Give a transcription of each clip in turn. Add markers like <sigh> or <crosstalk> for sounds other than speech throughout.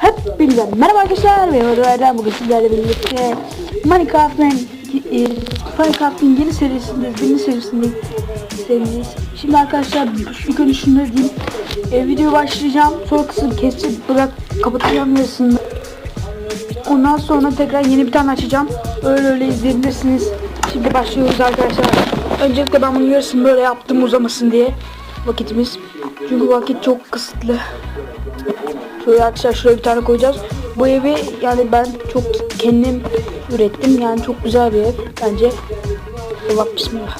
Hep birden merhaba arkadaşlar ve Öğrenler bugün sizlerle birlikte Minecraft'ın e, Minecraft'ın yeni serisindeyiz, yeni serisindeyiz serisindeyiz. Şimdi arkadaşlar ilk önce şunu diyeyim e, video başlayacağım. Sonra kısım kesip bırak kapatacağım yarısını ondan sonra tekrar yeni bir tane açacağım. Öyle öyle izleyebilirsiniz. Şimdi başlıyoruz arkadaşlar. Öncelikle ben bunun yarısını böyle yaptım uzamasın diye. Vakitimiz çünkü vakit çok kısıtlı Şöyle arkadaşlar şuraya bir tane koyacağız. Bu evi yani ben çok kendim ürettim. Yani çok güzel bir ev bence. Bak bismillah.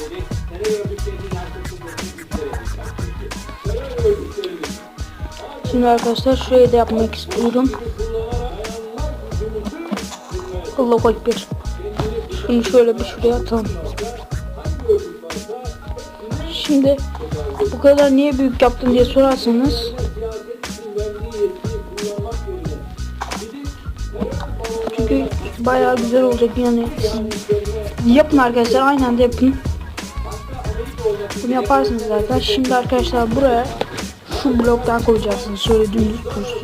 Şimdi arkadaşlar şurayı da yapmak istiyorum. Allahu Ekber. Şunu şöyle bir şuraya atalım. Şimdi bu kadar niye büyük yaptın diye sorarsanız bayağı güzel olacak yani. Yapın arkadaşlar aynen anda yapın. Bunu yaparsınız zaten. Şimdi arkadaşlar buraya şu bloktan koyacaksınız. Şöyle dümdüz dursun.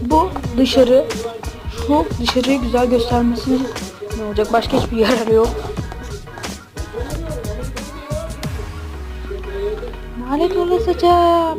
Bu dışarı şu dışarıyı güzel göstermesini ne olacak? Başka hiçbir yararı yok. Lanet ulaşacağım.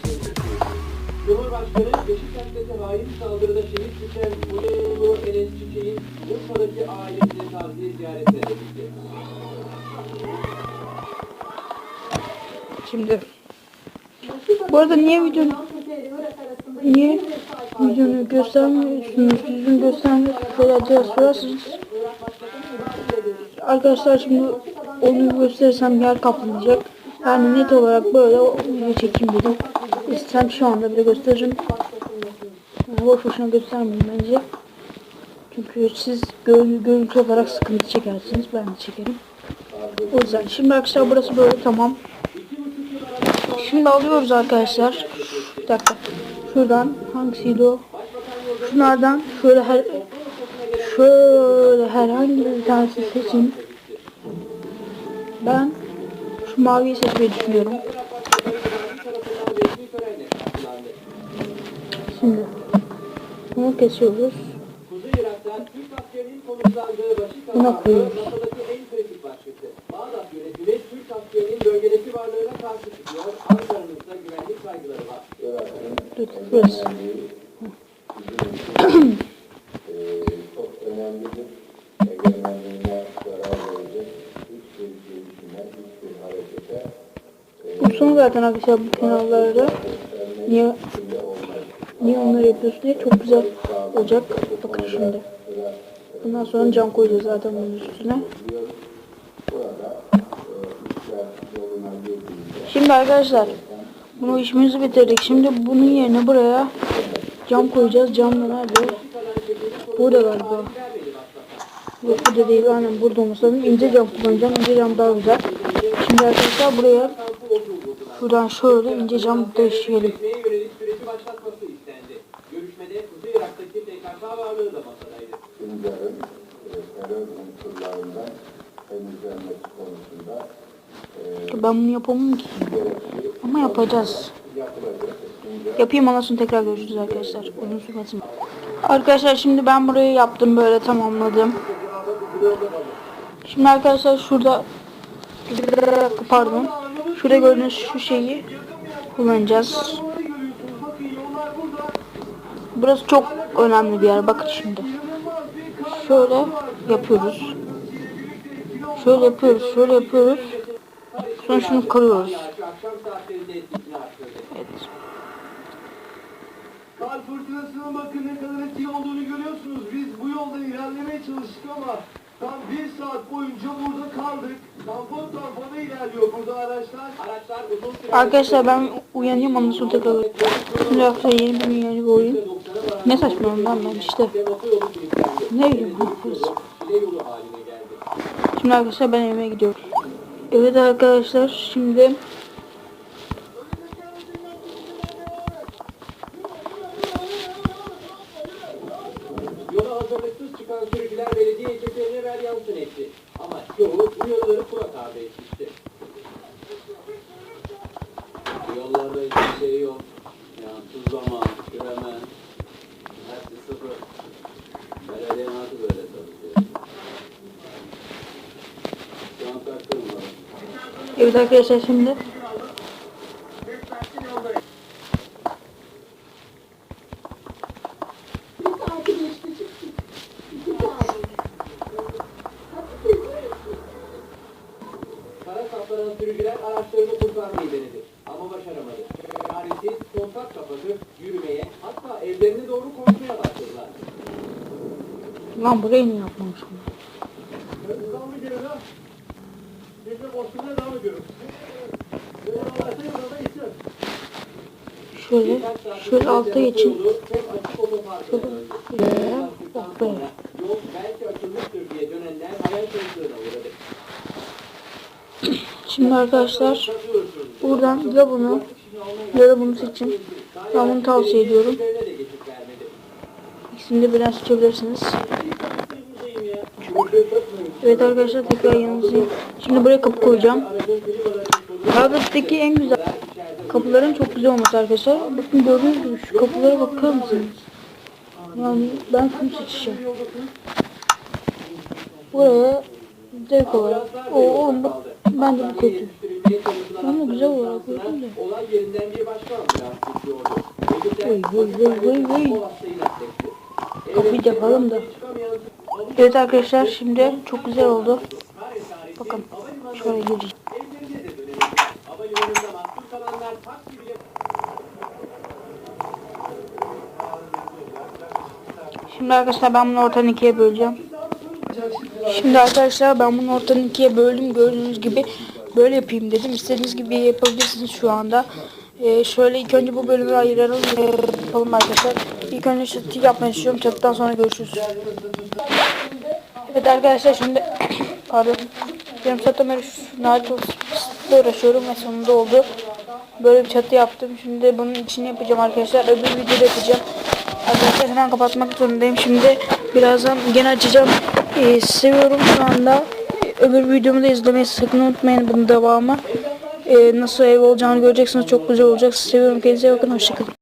Cumhurbaşkanı Beşiktaş'taki hain saldırıda şehit düşen Ulu Enes Çiçek'in Urfa'daki ailesine taziye ziyaretine gitti. Şimdi bu arada niye videonu niye videonu göstermiyorsunuz? Yüzünü göstermiyorsunuz şöyle acaba sorarsanız arkadaşlar şimdi onu gösterirsem yer kaplayacak. Yani net olarak böyle video çekeyim dedim İstem şu anda bile gösteririm yani boş boşuna göstermeyeyim bence çünkü siz gör, görüntü olarak sıkıntı çekersiniz ben de çekerim o yüzden şimdi arkadaşlar burası böyle tamam Şimdi alıyoruz arkadaşlar. Bir dakika. Şuradan hangisiydi o? Şunlardan şöyle her şöyle herhangi bir tanesi seçin. Ben şu maviyi seçmeyi düşünüyorum. Verecek hiçbir gelişime, hiçbir harekete Bu son zaten arkadaşlar bu kenarlarda. Niye niye onları yapıyorsun diye çok güzel olacak. Bakın şimdi. Bundan sonra cam koyacağız zaten bunun üstüne. Şimdi arkadaşlar bunu işimizi bitirdik. Şimdi bunun yerine buraya cam koyacağız. Cam da nerede? Burada galiba. Yok burada değil. Aynen burada olması lazım. İnce cam kullanacağım. İnce cam daha güzel. Şimdi arkadaşlar buraya şuradan şöyle ince cam döşeyelim. Sincar'ın e, terör unsurlarından temizlenmesi konusunda Ben bunu yapamam ki. Ama yapacağız. Yapayım ondan sonra tekrar görüşürüz arkadaşlar. Uzun sürmesin. Arkadaşlar şimdi ben burayı yaptım böyle tamamladım. Şimdi arkadaşlar şurada pardon. Şurada gördüğünüz şu şeyi kullanacağız. Burası çok önemli bir yer. Bakın şimdi. Şöyle yapıyoruz. Şöyle yapıyoruz. Şöyle yapıyoruz. Sonra şunu kırıyoruz. Evet. Kar fırtınasının bakın ne kadar etkili olduğunu görüyorsunuz. Biz bu yolda ilerlemeye çalıştık ama Tam bir saat boyunca burada kaldık. Tampon tampona ilerliyor burada araçlar. Araçlar uzun süre Arkadaşlar ben uyanıyorum ondan sonra tekrar Şimdi arkadaşlar yeni bir yeni bir oyun. Ne saçmalama lan ben işte. Ne bileyim geldi. Şimdi arkadaşlar ben evime gidiyorum. Evet arkadaşlar şimdi evet arkadaşlar şimdi Kara saplanan sürücüler araçlarını kurtarmayı denedi. Ama başaramadı. Çaresiz kontak kapatıp yürümeye hatta evlerine doğru koşmaya başladılar. lan burayı niye yapmamışım? Devam ediyoruz ha. Şöyle şöyle alta geçin. Şöyle, Sonra bak böyle. Yol belki açılmıştır diye dönenler hayal kırıklığına uğradı. Şimdi arkadaşlar buradan ya bunu ya da bunu seçin. Ben bunu tavsiye ediyorum. İkisini de biraz seçebilirsiniz. Evet arkadaşlar tekrar yanınızdayım. Şimdi buraya kapı koyacağım. Arabadaki en güzel kapıların çok güzel olması arkadaşlar. Bakın gördüğünüz gibi şu kapılara bakar mısınız? Yani ben şunu seçeceğim. Buraya zevk olarak. O oğlum bu bence bu kötü. Ama güzel olarak koydum da. Olay yerinden bir başka ambulans. Vay vay vay vay. Kapıyı yapalım da. Evet arkadaşlar şimdi çok güzel oldu. Bakın şöyle gireceğim. Şimdi arkadaşlar ben bunu ortadan ikiye böleceğim. Şimdi arkadaşlar ben bunu ortadan ikiye böldüm. Gördüğünüz gibi böyle yapayım dedim. İstediğiniz gibi yapabilirsiniz şu anda. Ee, şöyle ilk önce bu bölümü ayıralım. Ee, yapalım arkadaşlar. İlk önce çatı yapmayı düşünüyorum. Çatıdan sonra görüşürüz. Evet arkadaşlar şimdi <coughs> pardon. Benim çatım Naruto uğraşıyorum ve sonunda oldu. Böyle bir çatı yaptım. Şimdi bunun içini yapacağım arkadaşlar. Öbür videoda yapacağım. Arkadaşlar hemen kapatmak zorundayım. Şimdi birazdan gene açacağım. Ee, seviyorum şu anda. Öbür videomu da izlemeyi sakın unutmayın bunun devamı. Ee, nasıl ev olacağını göreceksiniz. Çok güzel olacak. Seviyorum. Kendinize bakın. Hoşçakalın.